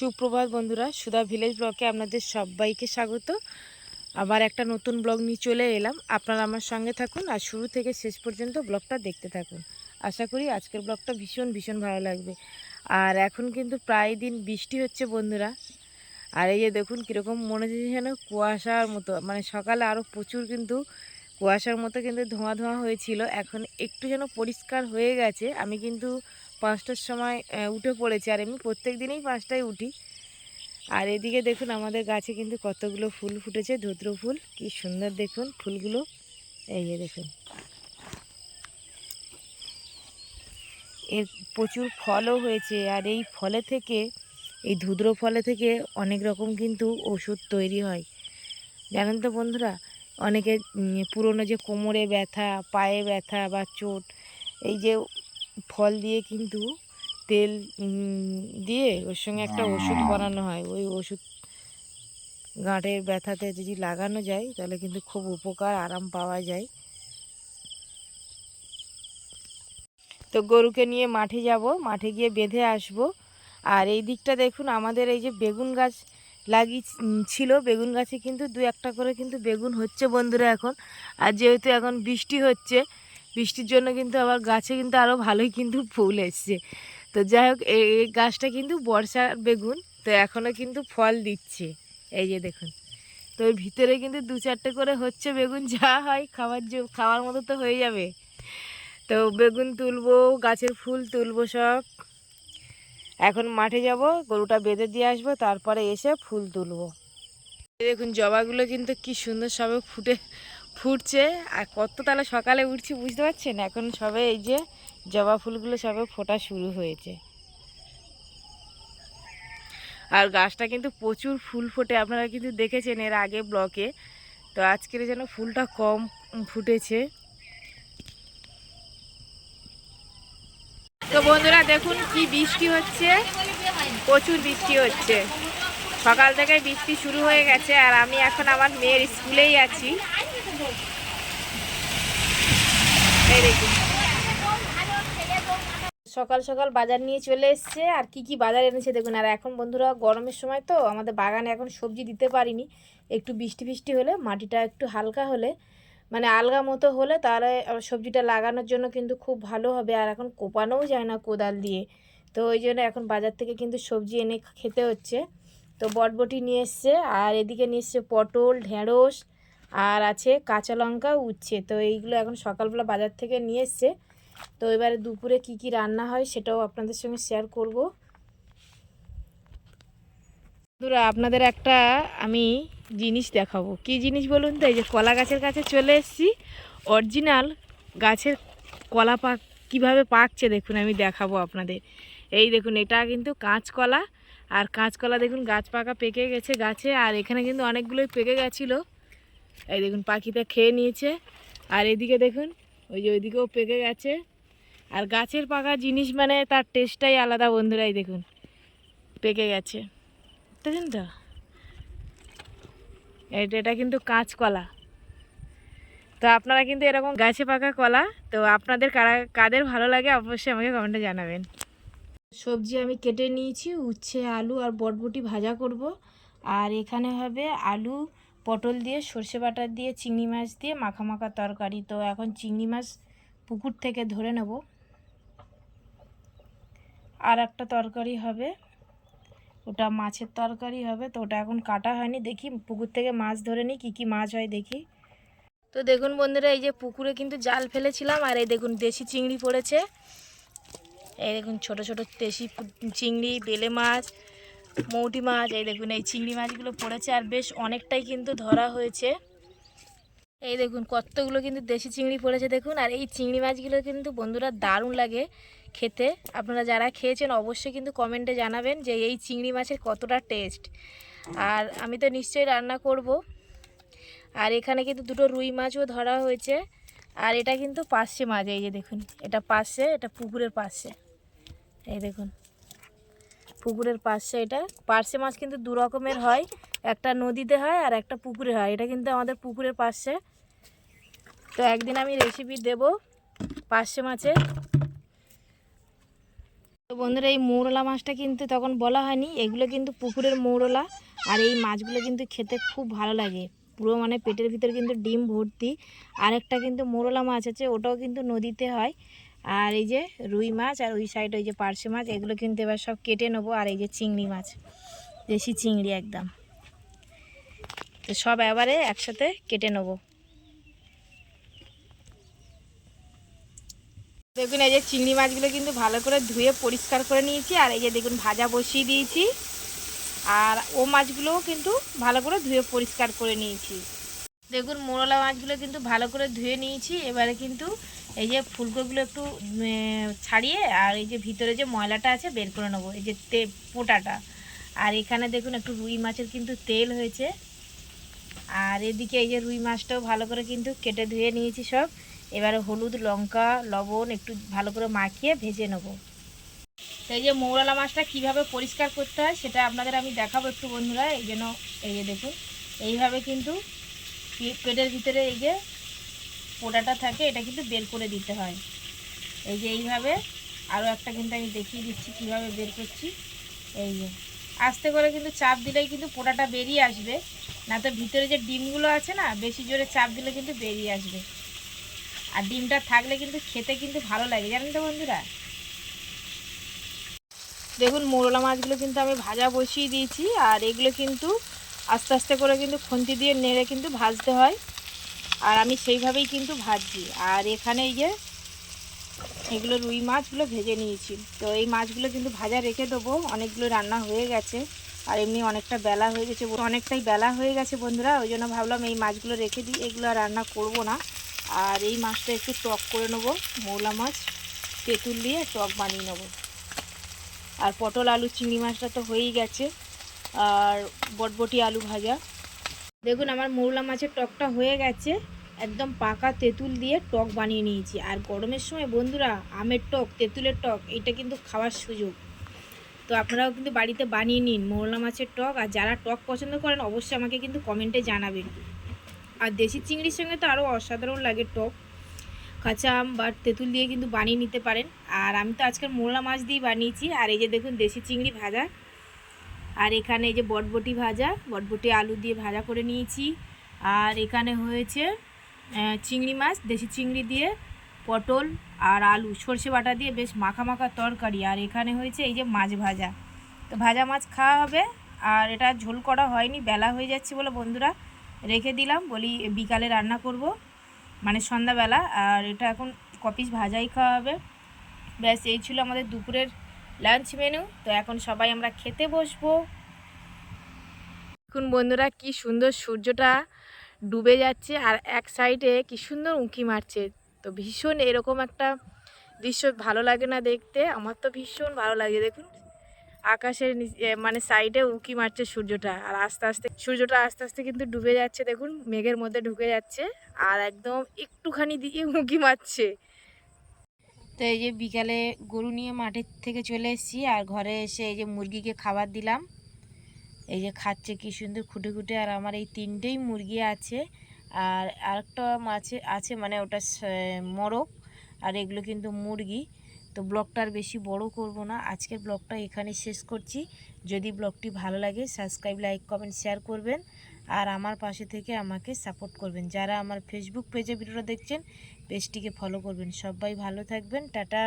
সুপ্রভাত বন্ধুরা, সুধা ভিলেজ ব্লগে আপনাদের সবাইকে স্বাগত। আবার একটা নতুন ব্লগ নিয়ে চলে এলাম। আপনারা আমার সঙ্গে থাকুন আর শুরু থেকে শেষ পর্যন্ত ব্লগটা দেখতে থাকুন। আশা করি আজকের ব্লগটা ভীষণ ভীষণ ভালো লাগবে। আর এখন কিন্তু প্রায় দিন বৃষ্টি হচ্ছে বন্ধুরা। আর এই যে দেখুন কীরকম মনে হচ্ছে যেন কুয়াশার মতো। মানে সকালে আরও প্রচুর কিন্তু কুয়াশার মতো কিন্তু ধোঁয়া ধোঁয়া হয়েছিল। এখন একটু যেন পরিষ্কার হয়ে গেছে। আমি কিন্তু পাঁচটার সময় উঠে পড়েছি। আর এমনি প্রত্যেক দিনেই পাঁচটায় উঠি। আর এদিকে দেখুন, আমাদের গাছে কিন্তু কতগুলো ফুল ফুটেছে, ধুত্র ফুল। কি সুন্দর দেখুন ফুলগুলো। এই যে দেখুন। এর প্রচুর ফলও হয়েছে। আর এই ফলে থেকে, এই ধুদ্র ফলে থেকে অনেক রকম কিন্তু ওষুধ তৈরি হয়। জানেন তো বন্ধুরা, অনেকে পুরনো যে কোমরে ব্যথা, পায়ে ব্যথা বা চোট, এই যে ফল দিয়ে কিন্তু তেল দিয়ে ওর সঙ্গে একটা ওষুধ বানানো হয়। ওই ওষুধ গাঁটের ব্যথাতে যদি লাগানো যায় তাহলে কিন্তু খুব উপকার আরাম পাওয়া যায়। তো গরুকে নিয়ে মাঠে যাব মাঠে গিয়ে বেঁধে আসব। আর এই দিকটা দেখুন আমাদের এই যে বেগুন গাছ লাগিয়ে ছিল বেগুন গাছে কিন্তু দু একটা করে কিন্তু বেগুন হচ্ছে বন্ধুরা এখন। আর যেহেতু এখন বৃষ্টি হচ্ছে বৃষ্টির জন্য কিন্তু আবার গাছে কিন্তু আরও ভালোই কিন্তু ফুল এসছে। তো যাই হোক এই গাছটা কিন্তু বর্ষার বেগুন, তো এখনও কিন্তু ফল দিচ্ছে। এই যে দেখুন, তো ওই ভিতরে কিন্তু দু চারটে করে হচ্ছে বেগুন, যা হয় খাওয়ার খাওয়ার মতো তো হয়ে যাবে। তো বেগুন তুলবো, গাছের ফুল তুলবো সব। এখন মাঠে যাব, গরুটা বেঁধে দিয়ে আসব, তারপরে এসে ফুল তুলবো। দেখুন, জবাগুলো কিন্তু কি সুন্দর সবে ফুটে ফুটছে, আর কত তাহলে সকালে উঠছি বুঝতে পারছেন? এখন সবে এই যে জবা ফুলগুলো সবে ফোটা শুরু হয়েছে। আর গাছটা কিন্তু প্রচুর ফুল ফোটে, আপনারা কিন্তু দেখেছেন এর আগে ব্লকে। তো আজকের যেন ফুলটা কম ফুটেছে। তো বন্ধুরা, দেখুন কি বৃষ্টি হচ্ছে। প্রচুর বৃষ্টি হচ্ছে। সকাল থেকে বৃষ্টি শুরু হয়ে গেছে, আর আমি এখন আমার মেয়ের স্কুলেই আছি। সকাল সকাল বাজার নিয়ে চলে এসছে। আর কি কি বাজার এনেছে দেখুন, আর এখন বন্ধুরা গরমের সময় তো আমাদের বাগানে এখন সবজি দিতে পারিনি। একটু বৃষ্টি বৃষ্টি হলে, মাটিটা একটু হালকা হলে মানে আলগা মতো হলে তাহলে সবজিটা লাগানোর জন্য কিন্তু খুব ভালো হবে। আর এখন কোপানোও যায় না কোদাল দিয়ে। তো ওই জন্য এখন বাজার থেকে কিন্তু সবজি এনে খেতে হচ্ছে। তো বটবটি নিয়ে এসছে, আর এদিকে নিয়ে এসছে পটল, ঢেঁড়স আর আছে কাঁচা লঙ্কা, উচ্ছে। তো এইগুলো এখন সকালবেলা বাজার থেকে নিয়ে এসছে। তো এবারে দুপুরে কি কি রান্না হয় সেটাও আপনাদের সঙ্গে শেয়ার করব। বন্ধুরা, আপনাদের একটা আমি জিনিস দেখাবো। কি জিনিস বলুন তো? এই যে কলা গাছের কাছে চলে এসেছি। অরিজিনাল গাছের কলা পাক কীভাবে পাকছে দেখুন, আমি দেখাবো আপনাদের। এই দেখুন, এটা কিন্তু কাঁচকলা আর কাঁচকলা দেখুন, গাছ পাকা পেকে গেছে গাছে। আর এখানে কিন্তু অনেকগুলোই পেকে গেছিল। এই দেখুন, পাখিটা খেয়ে নিয়েছে। আর এদিকে দেখুন, ওই যে ওইদিকেও পেকে গেছে। আর গাছের পাকা জিনিস মানে তার টেস্টটাই আলাদা, বন্ধুরাই দেখুন। পেকে গেছে। বুঝতেছেন তো। এটা এটা কিন্তু কাঁচকলা। তো আপনারা কিন্তু এরকম গাছে পাকা কলা, তো আপনাদের কারা, কাদের ভালো লাগে অবশ্যই আমাকে কমেন্টে জানাবেন। সবজি আমি কেটে নিয়েছি, উচ্ছে, আলু আর বটবটি ভাজা করব। আর এখানে হবে আলু পটল দিয়ে সর্ষে বাটা দিয়ে, চিংড়ি মাছ দিয়ে মাখা মাখা তরকারি। তো এখন চিংড়ি মাছ পুকুর থেকে ধরে নেব। আর একটা তরকারি হবে। ওটা মাছের তরকারি হবে। তো ওটা এখন কাটা হয়নি। দেখি পুকুর থেকে মাছ ধরে নিই, কী কী মাছ হয় দেখি। তো দেখুন বন্ধুরা, এই যে পুকুরে কিন্তু জাল ফেলেছিলাম। আর এই দেখুন, দেশি চিংড়ি পড়েছে। এই দেখুন, ছোট ছোট দেশি চিংড়ি, বেলে মাছ মৌটি মাছ, এই দেখুন, এই চিংড়ি মাছগুলো পড়েছে আর বেশ অনেকটাই কিন্তু ধরা হয়েছে। এই দেখুন, কতগুলো কিন্তু দেশি চিংড়ি পড়েছে, দেখুন, আর এই চিংড়ি মাছগুলো কিন্তু বন্ধুরা দারুণ লাগে খেতে। আপনারা যারা খেয়েছেন, অবশ্যই কিন্তু কমেন্টে জানাবেন যে এই চিংড়ি মাছের কতটা টেস্ট। আর আমি তো নিশ্চয়ই রান্না করব। আর এখানে কিন্তু দুটো রুই মাছও ধরা হয়েছে। আর এটা কিন্তু পার্শে মাছ, এই যে দেখুন, এটা পাশে এটা পুকুরের পাশে এই দেখুন পুকুরের পাশে এটা। পার্শে মাছ কিন্তু দু রকমের হয়। একটা নদীতে হয় আর একটা পুকুরে হয়। এটা কিন্তু আমাদের পুকুরের পাশে। তো একদিন আমি রেসিপি দেব পার্শে মাছের। তো বন্ধুরা, এই মৌরলা মাছটা কিন্তু তখন বলা হয়নি। এগুলো কিন্তু পুকুরের মৌরলা। আর এই মাছগুলো কিন্তু খেতে খুব ভালো লাগে। পুরো মানে পেটের ভিতর কিন্তু ডিম ভর্তি। আরেকটা কিন্তু মোরলা মাছ আছে, ওটাও কিন্তু নদীতে হয়। আর এই যে রুই মাছ আর ওই সাইড ওই যে পার্শে মাছ, এগুলো কিন্তু এবার সব কেটে নেব। আর এই যে চিংড়ি মাছ, দেশি চিংড়ি একদম। তো সব এবারে একসাথে কেটে নেব। দেখুন, এই যে চিংড়ি মাছগুলো কিন্তু ভালো করে ধুয়ে পরিষ্কার করে নিয়েছি। আর এই যে দেখুন, ভাজা বসিয়ে দিয়েছি। আর ও মাছগুলোও কিন্তু ভালো করে ধুয়ে পরিষ্কার করে নিয়েছি। দেখুন, মোরলা মাছগুলো কিন্তু ভালো করে ধুয়ে নিয়েছি। এবারে কিন্তু এই যে ফুলকোগুলো একটু ছাড়িয়ে আর এই যে ভিতরে যে ময়লাটা আছে বের করে নেব, এই যে তে, পোটাটা। আর এখানে দেখুন, একটু রুই মাছের কিন্তু তেল হয়েছে। আর এদিকে এই যে রুই মাছটাও ভালো করে কিন্তু কেটে ধুয়ে নিয়েছি সব। এবারে হলুদ, লঙ্কা, লবণ একটু ভালো করে মাখিয়ে ভেজে নেব। তো এই যে মৌরালা মাছটা কীভাবে পরিষ্কার করতে হয়, সেটা আপনাদের আমি দেখাবো একটু বন্ধুরা। এই জন্য এই যে দেখুন, এইভাবে কিন্তু পেটের ভিতরে এই যে পোটাটা থাকে, এটা কিন্তু বের করে দিতে হয়। এই যে এইভাবে আরও একটা কিন্তু আমি দেখিয়ে দিচ্ছি কীভাবে বের করছি। এই যে আস্তে করে কিন্তু চাপ দিলেই কিন্তু পোটাটা বেরিয়ে আসবে। না তো ভিতরে যে ডিমগুলো আছে না, বেশি জোরে চাপ দিলে কিন্তু বেরিয়ে আসবে। আর ডিমটা থাকলে কিন্তু খেতে কিন্তু ভালো লাগে, জানেন তো বন্ধুরা? দেখুন, মোরলা মাছগুলো কিন্তু আমি ভাজা বসিয়ে দিয়েছি, আর এগুলো কিন্তু আস্তে আস্তে করে কিন্তু খুন্তি দিয়ে নেড়ে কিন্তু ভাজতে হয়। আর আমি সেইভাবেই কিন্তু ভাজছি। আর এখানে এই যে এগুলো রুই মাছগুলো ভেজে নিয়েছি। তো এই মাছগুলো কিন্তু ভাজা রেখে দেবো। অনেকগুলো রান্না হয়ে গেছে। আর এমনি অনেকটা বেলা হয়ে গেছে অনেকটাই বেলা হয়ে গেছে বন্ধুরা, ওই জন্য ভাবলাম এই মাছগুলো রেখে দিই। এগুলো রান্না করব না। আর এই মাছটা একটু টক করে নেব, মৌলা মাছ, তেঁতুল দিয়ে টক বানিয়ে নেব। আর পটল, আলু, চিংড়ি মাছটা তো হয়েই গেছে। আর বটবটি আলু ভাজা। দেখুন, আমার মৌলা মাছের টকটা হয়ে গেছে। একদম পাকা তেঁতুল দিয়ে টক বানিয়ে নিয়েছি। আর গরমের সময় বন্ধুরা, আমের টক, তেঁতুলের টক এটা কিন্তু খাওয়ার সুযোগ। তো আপনারাও কিন্তু বাড়িতে বানিয়ে নিন মৌলা মাছের টক। আর যারা টক পছন্দ করেন, অবশ্যই আমাকে কিন্তু কমেন্টে জানাবেন। আর দেশি চিংড়ির সঙ্গে তো আরও অসাধারণ লাগে টক। কাঁচা আম বা তেঁতুল দিয়ে কিন্তু বানিয়ে নিতে পারেন। আর আমি তো আজকাল মোলা মাছ দিয়ে বানিয়েছি। আর এই যে দেখুন, দেশি চিংড়ি ভাজা। আর এখানে এই যে বটবটি ভাজা, বটবটি আলু দিয়ে ভাজা করে নিয়েছি। আর এখানে হয়েছে চিংড়ি মাছ, দেশি চিংড়ি দিয়ে পটল আর আলু, সর্ষে বাটা দিয়ে বেশ মাখা মাখা তরকারি। আর এখানে হয়েছে এই যে মাছ ভাজা। তো ভাজা মাছ খাওয়া হবে। আর এটা ঝোল করা হয়নি, বেলা হয়ে যাচ্ছে বলে বন্ধুরা রেখে দিলাম। বলি বিকালে রান্না করব মানে সন্ধ্যাবেলা। আর এটা এখন কপিস ভাজাই খাওয়া হবে। ব্যাস, এই ছিল আমাদের দুপুরের লাঞ্চ মেনু। তো এখন সবাই আমরা খেতে বসবো। এখন বন্ধুরা, কি সুন্দর সূর্যটা ডুবে যাচ্ছে আর এক সাইডে কি সুন্দর উঁকি মারছে। তো ভীষণ এরকম একটা দৃশ্য ভালো লাগে না দেখতে। আমার তো ভীষণ ভালো লাগে, দেখুন। আকাশের মানে সাইডে উঁকি মারছে সূর্যটা আর আস্তে আস্তে, সূর্যটা আস্তে আস্তে কিন্তু ডুবে যাচ্ছে, দেখুন। মেঘের মধ্যে ঢুকে যাচ্ছে আর একদম একটুখানি দিকে উঁকি মারছে। তো এই যে বিকালে গরু নিয়ে মাঠের থেকে চলে এসেছি আর ঘরে এসে এই যে মুরগিকে খাবার দিলাম। এই যে খাচ্ছে কি সুন্দর খুঁটে খুঁটে আর আমার এই তিনটেই মুরগি আছে। আর আরেকটা মাছে আছে মানে ওটা মোরগ আর এগুলো কিন্তু মুরগি। তো ব্লগটা আর বেশি বড় করব না। আজকের ব্লগটা এখানে শেষ করছি। যদি ব্লগটি ভালো লাগে, সাবস্ক্রাইব, লাইক, কমেন্ট, শেয়ার করবেন। আর আমার পাশে থেকে আমাকে সাপোর্ট করবেন। যারা আমার ফেসবুক পেজে ভিডিওটা দেখছেন পেজটিকে ফলো করবেন। সবাই ভালো থাকবেন। টাটা।